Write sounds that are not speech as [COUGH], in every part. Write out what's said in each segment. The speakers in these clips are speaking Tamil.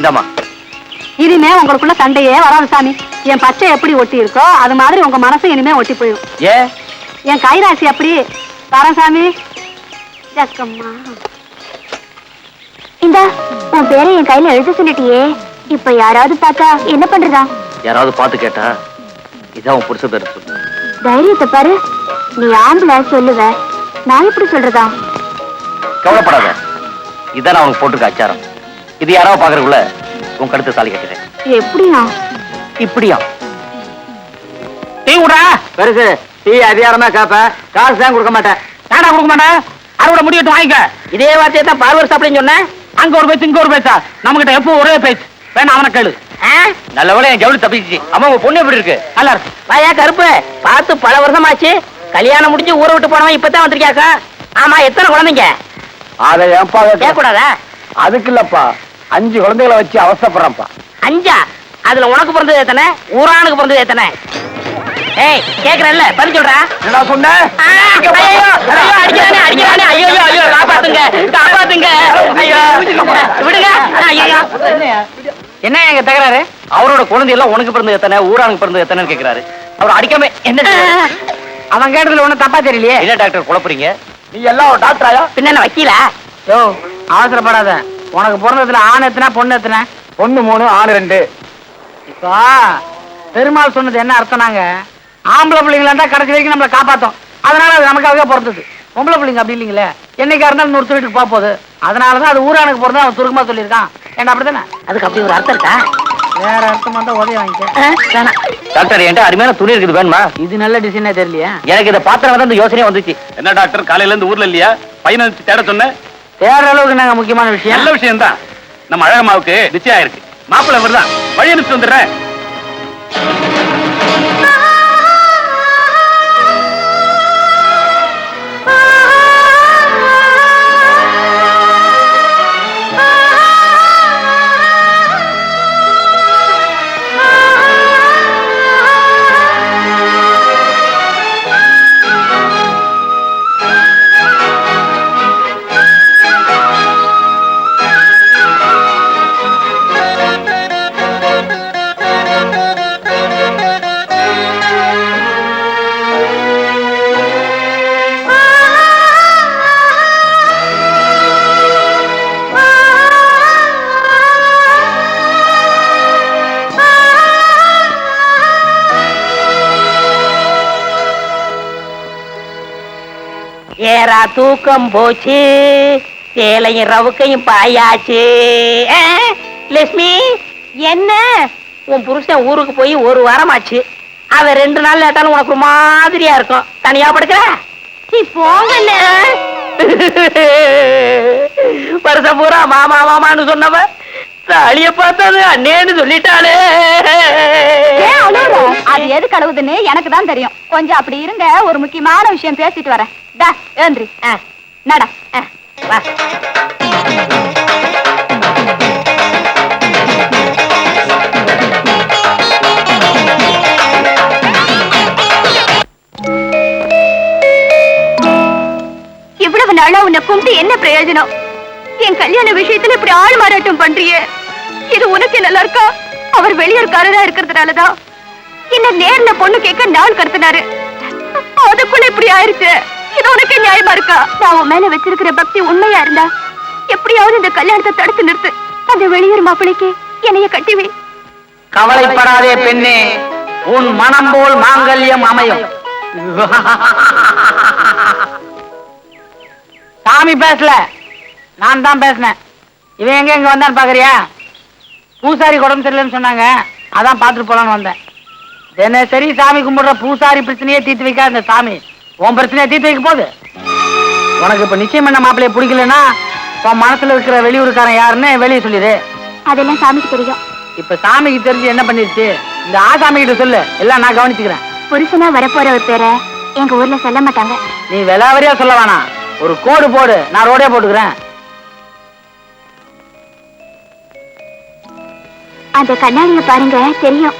இந்தாம்மா. இனிமே உங்களுக்குள்ள சண்டையே வராது சாமி. என் பச்சை எப்படி ஒட்டி இருக்கோ அது மாதிரி உங்க மனசு இனிமே ஒட்டி போயிடும். ஏ? என் கைராசி அப்படி. வரேன் சாமி. ஜக்கம்மா. இந்த உன் பேரை என் கையில எழுத சொல்லிட்டியே. இப்ப யாராவது பார்த்தா என்ன பண்றதா? யாராவது பார்த்து கேட்டா இதான் உன் புருஷ பேர் சொல்லு. தைரியத்தை பாரு. நீ ஆம்பளை சொல்லுவ. நான் எப்படி சொல்றதா? கவலைப்படாத. இதான் நான் உனக்கு போட்டிருக்க அச்சாரம். இது யாராவது பாக்குறதுக்குள்ள உன் கழுத்து தாலி கட்டுறேன் எப்படியா? இப்படியா? டீ விடுறா பெருசு டீ அதிகாரமா கேப்ப. காசு தான் கொடுக்க மாட்டேன். ஏடா கொடுக்க மாட்டேன்? அறுவடை முடிவிட்டு வாங்கிக்க. இதே வார்த்தையை தான் பார்வர் சாப்பிடுன்னு சொன்னேன். அங்க ஒரு பேச்சு இங்க ஒரு பேச்சா? நம்ம கிட்ட எப்போ ஒரே பேச்சு. வேணா அவனை கேளு. நல்ல வேலை என் ஜவுளி தப்பிச்சு அம்மா உங்க பொண்ணு எப்படி இருக்கு? நல்லா இருக்கு. வாயா கருப்பு. பார்த்து பல வருஷமாச்சு. கல்யாணம் முடிஞ்சு ஊரை விட்டு போனவன் இப்பதான் வந்திருக்கியாக்கா? ஆமா எத்தனை குழந்தைங்க? அதை ஏன்பா கேட்க கூடாதா அதுக்கு இல்லப்பா. அஞ்சு குழந்தைகளை வச்சு அவசரப்படுறேன்ப்பா. அஞ்சா? அதுல உனக்கு பிறந்தது எத்தனை? ஊரானுக்கு பிறந்தது எத்தனை? ஏய் கேக்குறல்ல பதில் சொல்றா. என்னடா சொன்ன? ஐயோ, அடிக்கிறானே, அடிக்கிறானே, ஐயோ, ஐயோ, ஐயோ, காப்பாத்துங்க, காப்பாத்துங்க, ஐயோ, விடுங்க, ஐயோ. என்ன எங்க தகராறு? அவரோட குழந்தை எல்லாம் உனக்கு பிறந்தது எத்தனை? ஊரானுக்கு பிறந்தது எத்தனைன்னு கேக்குறாரு. அவர் அடிக்காம என்ன அவன் கேட்டதுல ஒண்ணும் தப்பா தெரியலையே. என்ன டாக்டர் குழப்புறீங்க? நீ எல்லாம் டாக்டராயா? பின்ன என்ன வக்கீலா? யோ அவசரப்படாத. உனக்கு பிறந்ததுல ஆண் எத்தனை? பொண்ணு எத்தனை? ஒண்ணு மூணு ஆறு ரெண்டு. இப்போ பெருமாள் சொன்னது என்ன அர்த்தம்னாங்க ஆம்பளை பிள்ளைங்களா இருந்தா கடைசி வரைக்கும் நம்மளை காப்பாத்தும். அதனால அது நமக்காகவே பிறந்தது. பொம்பளை பிள்ளைங்க அப்படி இல்லைங்களே? என்னைக்கா இருந்தாலும் நூறு வீட்டுக்கு போக போகுது. அதனாலதான் அது ஊரானுக்கு பிறந்தா அவன் சுருக்கமா சொல்லியிருக்கான். ஏன்டா அப்படிதானே? அதுக்கு அப்படி ஒரு அர்த்தம் இருக்கா? வேற அர்த்தம் வந்தா உதவி வாங்கிக்க. டாக்டர் என்கிட்ட அருமையான துணி இருக்குது வேணுமா? இது நல்ல டிசைனே தெரியலையா. எனக்கு இதை பாத்திரம் வந்து இந்த யோசனையே வந்துச்சு. என்ன டாக்டர் காலையில இருந்து ஊர்ல இல்லையா? பையனை தேட சொன்னேன். வேற அளவுக்கு நாங்க முக்கியமான விஷயம்? நல்ல விஷயம் தான் நம்ம அழகமாவுக்கு நிச்சயம் ஆயிருக்கு. மாப்பிள்ளை வருதான் வழி அனுப்பிச்சு வந்துடுறேன். ஏறா தூக்கம் போச்சு. சேலையும் ரவுக்கையும் பாயாச்சு. லட்சுமி என்ன? உன் புருஷன் ஊருக்கு போய் ஒரு வாரமாச்சு. அவன் ரெண்டு நாள் லேட்டாலும் உனக்கு ஒரு மாதிரியா இருக்கும். தனியா படுக்கிற? நீ போங்கண்ண. வருஷம் பூரா மாமா மாமான்னு சொன்னவ தாலிய பார்த்தது அண்ணேன்னு சொல்லிட்டாளே? அது எது கழுவுதுன்னு எனக்கு தான் தெரியும். கொஞ்சம் அப்படி இருங்க ஒரு முக்கியமான விஷயம் பேசிட்டு வரேன். டா ஏந்திரி. ஆ, நடா. ஆ, வா. இவ்வளவு நாளா உன்னை கும்பிட்டு என்ன பிரயோஜனம்? என் கல்யாண விஷயத்துல இப்படி ஆள் மாறாட்டம் பண்றியே. இது உனக்கு நல்லா இருக்கா? அவர் வெளியூர்காரரா இருக்கிறதுனாலதான் என்ன நேர்ல பொண்ணு கேட்க நாள் கடத்தினாரு. அதுக்குள்ள இப்படி ஆயிருச்சு. இது உனக்கு நியாயமா இருக்கா? நான் உன் மேல வச்சிருக்கிற பக்தி உண்மையா இருந்தா எப்படியாவது இந்த கல்யாணத்தை தடுத்து நிறுத்து. அந்த வெளியூர் மாப்பிளைக்கு என்னைய கட்டிவி கவலைப்படாதே பெண்ணே. உன் மனம் போல் மாங்கல்யம் அமையும். சாமி பேசல. நான் தான் பேசினேன். இவன் எங்க இங்க வந்தான்னு பாக்குறியா? பூசாரி உடம்பு சரியில்லைன்னு சொன்னாங்க. அதான் பார்த்துட்டு போலான்னு வந்தேன். தினசரி சாமி கும்பிடுற பூசாரி பிரச்சனையே தீர்த்து வைக்காத இந்த சாமி. உன் பிரச்சனையை தீர்த்து வைக்க போகுது. உனக்கு இப்ப நிச்சயம் பண்ண மாப்பிள்ளைய பிடிக்கலன்னா உன் மனசுல இருக்கிற வெளியூருக்காரன் யாருன்னு வெளியே சொல்லிடு. அதெல்லாம் சாமிக்கு தெரியும். இப்ப சாமிக்கு தெரிஞ்சு என்ன பண்ணிருச்சு? இந்த ஆசாமி கிட்ட சொல்லு. எல்லாம் நான் கவனிச்சுக்கிறேன். புருஷனா வரப்போற ஒரு பேரை எங்க ஊர்ல சொல்ல மாட்டாங்க. நீ விலாவரியா சொல்ல வேணாம். ஒரு கோடு போடு. நான் ரோடே போட்டுக்கிறேன். அந்த கண்ணாடியை பாருங்க தெரியும்.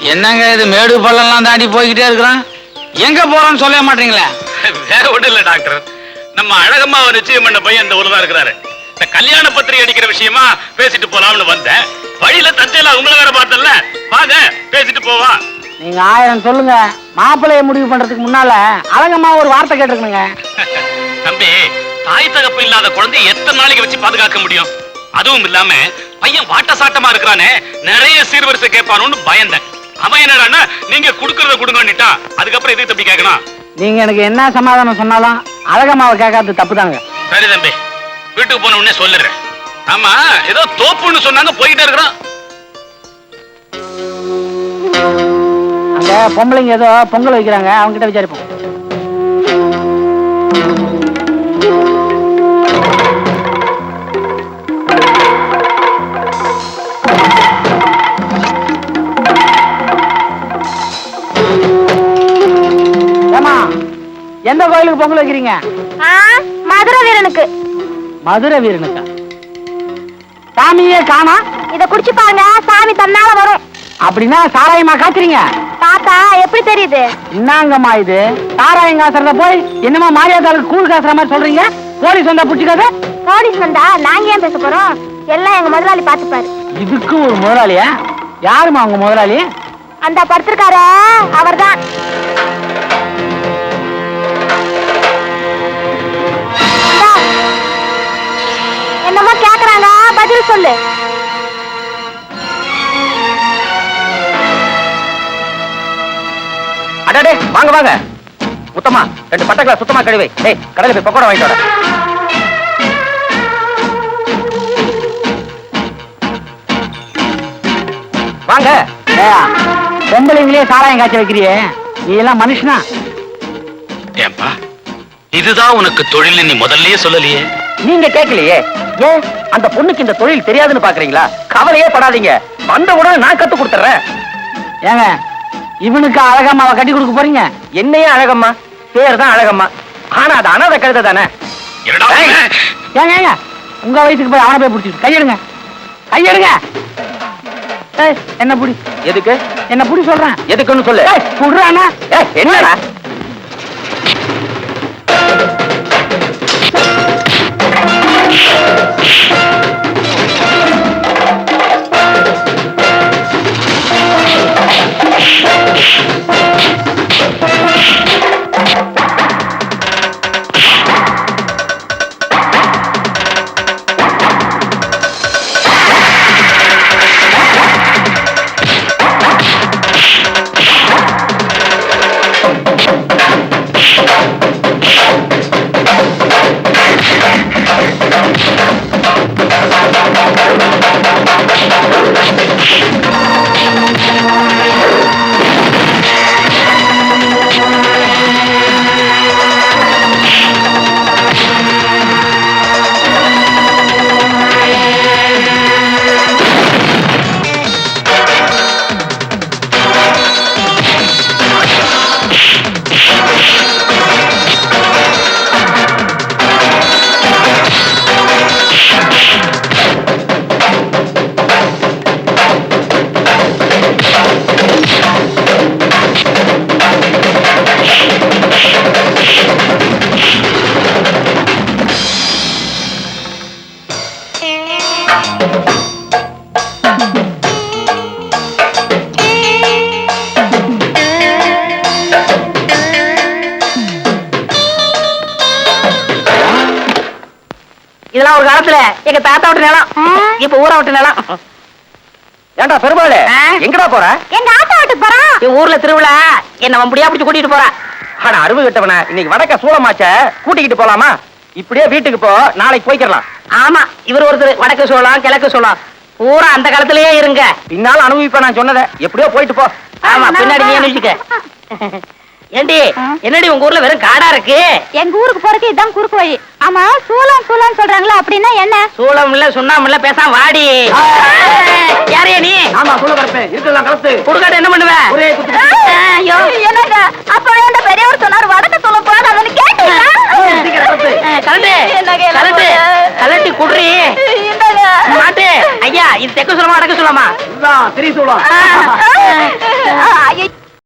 என்னங்க இது மேடு பள்ளம்லாம் தாண்டி போய்கிட்டே இருக்கிறான் எங்க போறோம்னு சொல்ல மாட்டீங்களே? வேற ஒண்ணும் இல்ல டாக்டர். நம்ம அழகம்மாவை நிச்சயம் பண்ண பையன் இந்த ஊர்ல தான் இருக்கிறாரு. இந்த கல்யாண பத்திரிகை அடிக்கிற விஷயமா பேசிட்டு போலாம்னு வந்தேன். வழியில தஞ்சையில உங்களை வேற பார்த்தல வாங்க பேசிட்டு போவா. நீங்க ஆயிரம் சொல்லுங்க. மாப்பிள்ளைய முடிவு பண்றதுக்கு முன்னால அழகம்மா ஒரு வார்த்தை கேட்டுருக்கணுங்க. [LAUGHS] தம்பி தாய் தகப்பு இல்லாத குழந்தை எத்தனை நாளைக்கு வச்சு பாதுகாக்க முடியும்? அதுவும் இல்லாம பையன் வாட்ட சாட்டமா இருக்கிறானே நிறைய சீர்வரிசை கேட்பானு பயந்தேன். அவன் என்னடான்னா நீங்க குடுக்கறத கொடுங்கன்னுட்டா. அதுக்கப்புறம் எதுக்கு தம்பி கேட்கணும் நீங்க எனக்கு என்ன சமாதானம் சொன்னாலும் அழகம்மாவை கேட்காதது தப்பு தாங்க சரி தம்பி வீட்டுக்கு போன உடனே சொல்லுறேன் ஆமா ஏதோ தோப்புன்னு சொன்னாங்க போயிட்டே இருக்கிறோம். அங்க பொம்பளைங்க ஏதோ பொங்கல் வைக்கிறாங்க அவங்க கிட்ட விசாரிப்போம். எந்த கோயிலுக்கு பொங்கல் வைக்கிறீங்க? மதுரை வீரனுக்கு. மதுரை வீரனுக்கா? சாமியே காணா. இத குடிச்சு பாருங்க சாமி தன்னால வரும். அப்படின்னா சாராயமா காத்துறீங்க தாத்தா எப்படி தெரியுது? என்னங்கம்மா இது? சாராயம் காசுறத போய் என்னமா மாரியாதாளுக்கு கூழ் காசுற மாதிரி சொல்றீங்க? போலீஸ் வந்தா புடிச்சுக்காது போலீஸ் வந்தா நாங்க ஏன் பேச போறோம்? எல்லாம் எங்க முதலாளி பாத்துப்பாரு இதுக்கு ஒரு முதலாளியா? யாருமா உங்க முதலாளி? அந்த படுத்திருக்காரு அவர்தான். சொல்லு. அடடே வாங்க வாங்க. முத்தமா ரெண்டு பட்டக்களை சுத்தமா கழுவை. டேய் கடையில போய் பக்கோடா வாங்கிட்டு வர வாங்க. பொம்பளைங்களே சாராயம் காய்ச்ச வைக்கிறியே. நீ எல்லாம் மனுஷனா? ஏன்பா இதுதான் உனக்கு தொழில் நீ முதல்லயே சொல்லலையே. நீங்க கேட்கலையே. ஏன்? அந்த பொண்ணுக்கு இந்த தொழில் தெரியாதுன்னு பாக்குறீங்களா? கவலையே படாதீங்க. வந்த உடனே நான் கத்து கொடுத்துறேன். ஏங்க இவனுக்கு அழகம்மாவை கட்டி கொடுக்க போறீங்க? என்னையே அழகம்மா? பேர் தான் அழகம்மா. ஆனா அது அனாதை கழுதை தானே? ஏங்க ஏங்க உங்க வயசுக்கு போய் அவனை போய் பிடிச்சிட்டு கையெடுங்க. கையெடுங்க. என்ன புடி? எதுக்கு? என்ன புடி சொல்றேன்? எதுக்குன்னு சொல்லு. ஏய், என்னடா இதெல்லாம் ஒரு Thank you. காலத்துல எங்க தாத்தா விட்டு நிலம். இப்ப ஊரா விட்டு நிலம். ஏன்டா பெருமாளே? ஆ? எங்கடா போற? எங்க ஆத்தா வீட்டுக்கு போறான் என் ஊர்ல திருவிழா. என்ன முடியா பிடிச்சு கூட்டிட்டு போறா. ஆனா அருவு கிட்டவன. இன்னைக்கு வடக்க சூளமாச்ச. கூட்டிக்கிட்டு போலாமா? இப்படியே வீட்டுக்கு போ. நாளைக்கு போய்க்கிறலாம் ஆமா இவர் ஒருத்தர் வடக்கு சோளம் கிழக்கு சோளம். பூரா அந்த காலத்திலேயே இருங்க. பின்னால அனுபவிப்ப நான் சொன்னதை. எப்படியோ போயிட்டு போ. ஆமா பின்னாடி நீ அனுப்பிச்சுக்க ஏண்டி என்னடி உங்க ஊர்ல வெறும் காடா இருக்கு எங்க ஊருக்கு போறதுக்கு இதான் குறுக்கு வழி ஆமா சூளம் சூளம் சொல்றாங்களா அப்படின்னா என்ன சூளம் இல்ல சுண்ணாம இல்ல பேசாம வாடி யாரையா நீ ஆமா சொல்ல கலப்பு இருக்கலாம் கலப்பு குடுக்காட்ட என்ன பண்ணுவ ஒரே ஐயோ என்னங்க அப்ப அந்த பெரியவர் சொன்னார் வடக்க சொல்ல போறாங்கன்னு கேட்டீங்களா கலட்டு என்னங்க என்ன கலட்டு குடுறி. மாட்டு ஐயா இது தெக்க சொல்லமா அடக்க சொல்லமா திரிசூலம் ஐயோ